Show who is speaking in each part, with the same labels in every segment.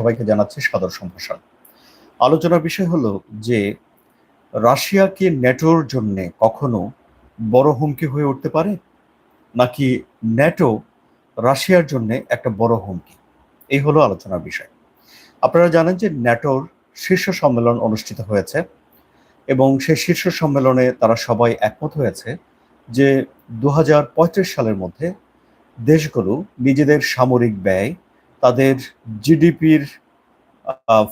Speaker 1: সবাইকে জানাচ্ছি সাদর সম্ভাষণ আলোচনার বিষয় হলো যে রাশিয়া কি ন্যাটোর জন্য কখনো বড় হুমকি হয়ে উঠতে পারে? নাকি ন্যাটো রাশিয়ার জন্য একটা বড় হুমকি? এই হলো আলোচনার বিষয়। আপনারা জানেন যে ন্যাটোর শীর্ষ সম্মেলন অনুষ্ঠিত হয়েছে এবং সেই শীর্ষ সম্মেলনে তারা সবাই একমত হয়েছে যে দু হাজার পঁয়ত্রিশ সালের মধ্যে দেশগুলো নিজেদের সামরিক ব্যয় তাদের জিডিপির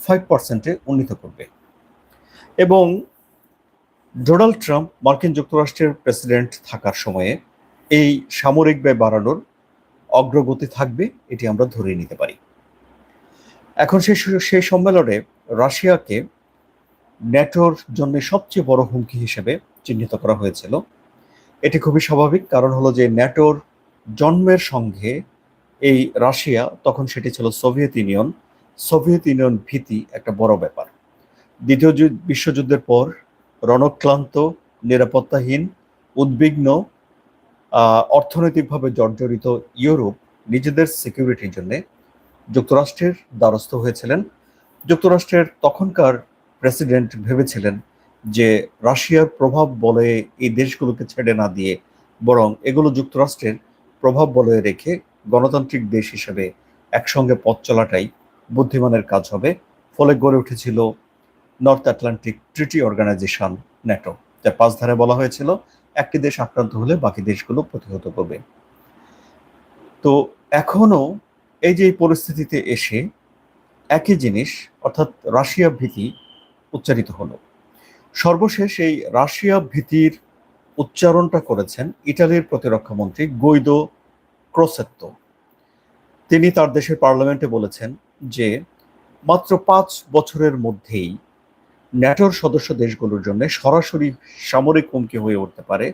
Speaker 1: ফাইভ পার্সেন্টে উন্নীত করবে। এবং ডোনাল্ড ট্রাম্প মার্কিন যুক্তরাষ্ট্রের প্রেসিডেন্ট থাকার সময়ে এই সামরিক ব্যয় বাড়ানোর অগ্রগতি থাকবে, এটি আমরা ধরে নিতে পারি। এখন সেই সেই সম্মেলনে রাশিয়াকে ন্যাটোর জন্য সবচেয়ে বড় হুমকি হিসেবে চিহ্নিত করা হয়েছিল। এটি খুবই স্বাভাবিক, কারণ হলো যে ন্যাটোর জন্মের সঙ্গে এই রাশিয়া, তখন সেটি ছিল সোভিয়েত ইউনিয়ন। সোভিয়েত ইউনিয়ন ভীতি একটা বড় ব্যাপার। দ্বিতীয় বিশ্বযুদ্ধের পর রণক্লান্ত, নিরাপত্তাহীন, উদ্বিগ্ন অর্থনৈতিকভাবে জর্জরিত ইউরোপ নিজেদের সিকিউরিটির জন্য যুক্তরাষ্ট্রের দ্বারস্থ হয়েছিলেন। যুক্তরাষ্ট্রের তখনকার প্রেসিডেন্ট ভেবেছিলেন যে রাশিয়ার প্রভাব বলে এই দেশগুলোকে ছেড়ে না দিয়ে বরং এগুলো যুক্তরাষ্ট্রের প্রভাব বলয়ে রেখে গণতান্ত্রিক দেশ হিসেবে একসঙ্গে পথ চলাটাই বুদ্ধিমানের কাজ হবে। ফলে গড়ে উঠেছিল North Atlantic Treaty Organization NATO যার পাঁচ ধারে বলা হয়েছিল, একটি দেশ আক্রান্ত হলে বাকি দেশগুলো প্রতিহত করবে। তো এখনও এই যে পরিস্থিতিতে এসে একই জিনিস, অর্থাৎ রাশিয়া ভীতি উচ্চারিত হলো। সর্বশেষ এই রাশিয়া ভীতির উচ্চারণটা করেছেন ইটালির প্রতিরক্ষা মন্ত্রী গৈদো ক্রোসেত্তো। তিনি তার দেশের পার্লামেন্টে বলেছেন যে, মাত্র পাঁচ বছরের মধ্যেই ন্যাটোর সদস্য দেশগুলোর জন্য সরাসরি সামরিক হুমকি হয়ে উঠতে পারে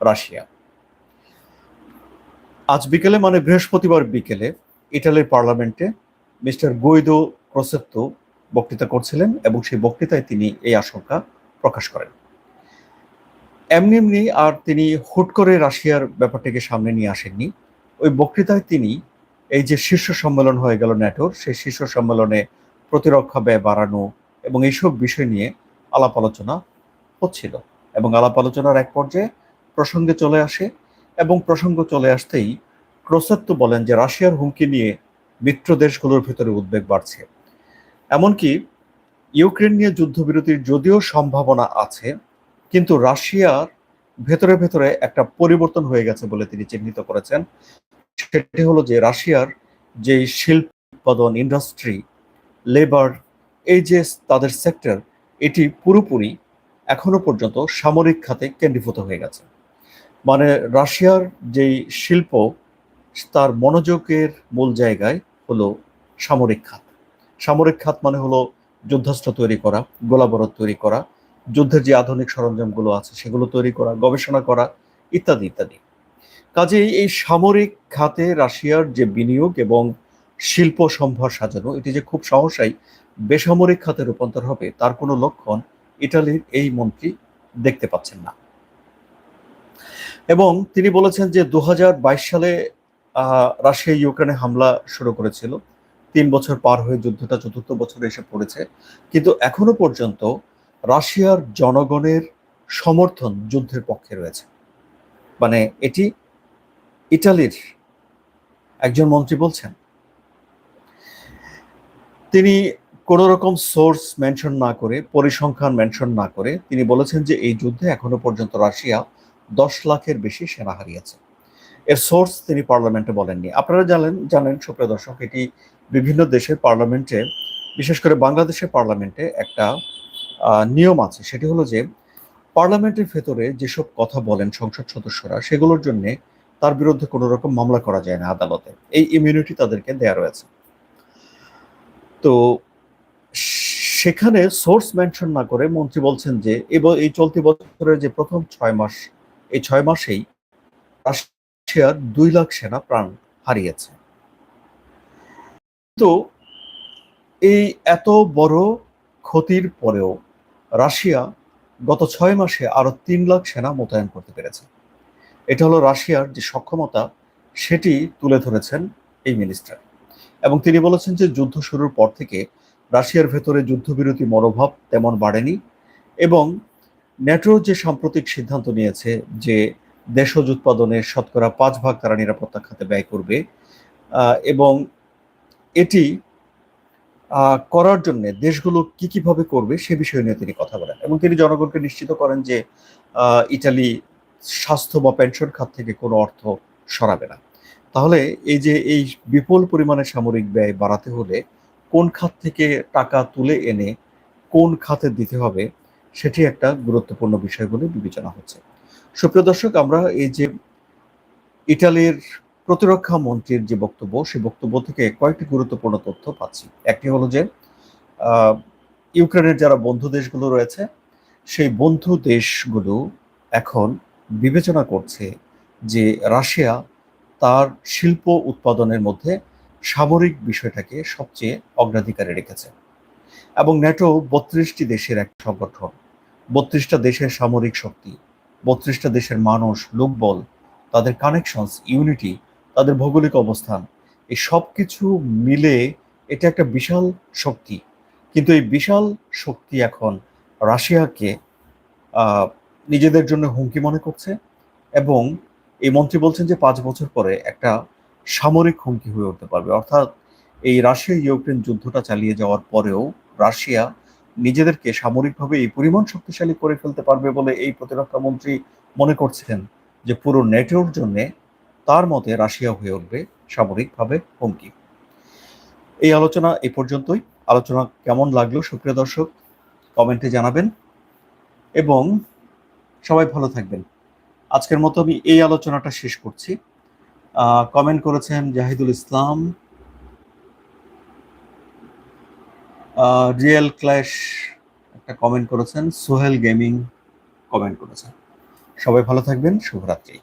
Speaker 1: রাশিয়া। আজ বিকেলে মানে বৃহস্পতিবার বিকেলে ইটালির পার্লামেন্টে মিস্টার গৈদো ক্রোসেত্তো বক্তৃতা করছিলেন এবং সেই বক্তৃতায় তিনি এই আশঙ্কা প্রকাশ করেন। এমনি এমনি আর তিনি হুট করে রাশিয়ার ব্যাপারটাকে সামনে নিয়ে আসেননি। ওই বক্তৃতায় তিনি এই যে শীর্ষ সম্মেলন হয়ে গেল ন্যাটোর, সেই শীর্ষ সম্মেলনে প্রতিরক্ষা ব্যয় বাড়ানো এবং এইসব বিষয় নিয়ে আলাপ আলোচনা হচ্ছিল এবং আলাপ আলোচনার এক পর্যায়ে প্রসঙ্গে চলে আসে এবং প্রসঙ্গ চলে আসতেই ক্রোসেত্ত বলেন যে রাশিয়ার হুমকি নিয়ে মিত্র দেশগুলোর ভিতরে উদ্বেগ বাড়ছে। এমনকি ইউক্রেন নিয়ে যুদ্ধবিরতির যদিও সম্ভাবনা আছে, কিন্তু রাশিয়ার ভেতরে ভেতরে একটা পরিবর্তন হয়ে গেছে বলে তিনি চিহ্নিত করেছেন। সেটি হলো যে রাশিয়ার যে শিল্প উৎপাদন ইন্ডাস্ট্রি লেবার এই যে তাদের সেক্টর এটি পুরোপুরি এখনও পর্যন্ত সামরিক খাতে কেন্দ্রীভূত হয়ে গেছে। মানে রাশিয়ার যেই শিল্প, তার মনোযোগের মূল জায়গায় হলো সামরিক খাত। সামরিক খাত মানে হলো যুদ্ধাস্ত্র তৈরি করা, গোলাবরত তৈরি করা যুদ্ধের যে আধুনিক সরঞ্জামগুলো আছে, সেগুলো তৈরি করা, গবেষণা করা, ইত্যাদি ইত্যাদি। কাজেই এই সামরিক খাতে রাশিয়ার যে বিনিয়োগ এবং শিল্প সম্ভার সাজানো, এটি যে খুব সহসাই বেসামরিক খাতে রূপান্তর হবে, তার কোনো লক্ষণ ইটালির এই মন্ত্রী দেখতে পাচ্ছেন না। এবং তিনি বলেছেন যে দু হাজার বাইশ সালে রাশিয়া ইউক্রেনে হামলা শুরু করেছিল। তিন বছর পার হয়ে যুদ্ধটা চতুর্থ বছরে এসে পড়েছে। কিন্তু এখনও পর্যন্ত রাশিয়ার জনগণের সমর্থন যুদ্ধের পক্ষে রয়েছে। মানে এটি ইটালির একজন মন্ত্রী বলছেন। তিনি কোন রকম সোর্স মেনশন না করে, পরিসংখ্যান মেনশন না করে তিনি বলেছেন যে এই যুদ্ধে এখনও পর্যন্ত রাশিয়া দশ লাখের বেশি সেনা হারিয়েছে। এর সোর্স তিনি পার্লামেন্টে বলেননি। আপনারা জানেন জানেন সুপ্রিয় দর্শক, এটি বিভিন্ন দেশের পার্লামেন্টে, বিশেষ করে বাংলাদেশের পার্লামেন্টে একটা নিয়ম আছে, সেটি হলো যে পার্লামেন্টের ভেতরে যেসব কথা বলেন সংসদ সদস্যরা, সেগুলোর জন্য তার বিরুদ্ধে কোনো রকম মামলা করা যায় না আদালতে। এই ইমিউনিটি তাদেরকে দেয়া রয়েছে। তো সেখানে সোর্স মেনশন না করে মন্ত্রী বলছেন যে এবং এই চলতি বছরের যে প্রথম ছয় মাস, এই ছয় মাসেই রাশিয়ার দুই লাখ সেনা প্রাণ হারিয়েছে। তো এই এত বড় ক্ষতির পরেও রাশিয়া গত ছয় মাসে আরও তিন লাখ সেনা মোতায়েন করতে পেরেছে। এটা হলো রাশিয়ার যে সক্ষমতা, সেটি তুলে ধরেছেন এই মিনিস্টার। এবং তিনি বলেছেন যে যুদ্ধ শুরুর পর থেকে রাশিয়ার ভেতরে যুদ্ধবিরতি মনোভাব তেমন বাড়েনি এবং ন্যাটো যে সাম্প্রতিক সিদ্ধান্ত নিয়েছে যে দেশজ উৎপাদনের শতকরা পাঁচ ভাগ তারা নিরাপত্তা খাতে ব্যয় করবে এবং এটি করার জন্য দেশগুলো কি কীভাবে করবে সে বিষয় নিয়ে তিনি কথা বলেন। এবং তিনি জনগণকে নিশ্চিত করেন যে ইটালি স্বাস্থ্য বা পেনশন খাত থেকে কোনো অর্থ সরাবে না। তাহলে এই যে, এই বিপুল পরিমাণে সামরিক ব্যয় বাড়াতে হলে কোন খাত থেকে টাকা তুলে এনে কোন খাতে দিতে হবে, সেটি একটা গুরুত্বপূর্ণ বিষয় বলে বিবেচনা হচ্ছে। সুপ্রিয় দর্শক, আমরা এই যে, ইটালির প্রতিরক্ষা মন্ত্রীর যে বক্তব্য, সেই বক্তব্য থেকে কয়েকটি গুরুত্বপূর্ণ তথ্য পাচ্ছি। একটি হলো যে ইউক্রেনের যারা বন্ধু দেশগুলো রয়েছে, সেই বন্ধু দেশগুলো এখন বিবেচনা করছে যে রাশিয়া তার শিল্প উৎপাদনের মধ্যে সামরিক বিষয়টাকে সবচেয়ে অগ্রাধিকারে রেখেছে। এবং ন্যাটো বত্রিশটি দেশের এক সংগঠন, বত্রিশটা দেশের সামরিক শক্তি, বত্রিশটা দেশের মানুষ, লোকবল, তাদের কানেকশনস ইউনিটি তাদের ভৌগোলিক অবস্থান। এই সব কিছু মিলে এটা একটা বিশাল শক্তি। কিন্তু এই বিশাল শক্তি এখন রাশিয়াকে নিজেদের জন্য হুমকি মনে করছে এবং এই মন্ত্রী বলছেন যে পাঁচ বছর পরে একটা সামরিক হুমকি হয়ে উঠতে পারবে। অর্থাৎ এই রাশিয়া ইউক্রেন যুদ্ধটা চালিয়ে যাওয়ার পরেও রাশিয়া নিজেদেরকে সামরিকভাবে এই পরিমাণ শক্তিশালী করে ফেলতে পারবে বলে এই প্রতিরক্ষা মন্ত্রী মনে করছেন যে পুরো নেটোর জন্য তার মতে রাশিয়া হয়ে উঠবে সামরিকভাবে হুমকি। এই আলোচনা এ পর্যন্তই। আলোচনা কেমন লাগল সুপ্রিয় দর্শক, কমেন্টে জানাবেন এবং সবাই ভালো থাকবেন। আজকের মতো আমি এই আলোচনাটা শেষ করছি। কমেন্ট করেছেন জাহিদুল ইসলাম রিয়েল ক্ল্যাশ একটা কমেন্ট করেছেন, সোহেল গেমিং কমেন্ট করেছেন। সবাই ভালো থাকবেন, শুভরাত্রি।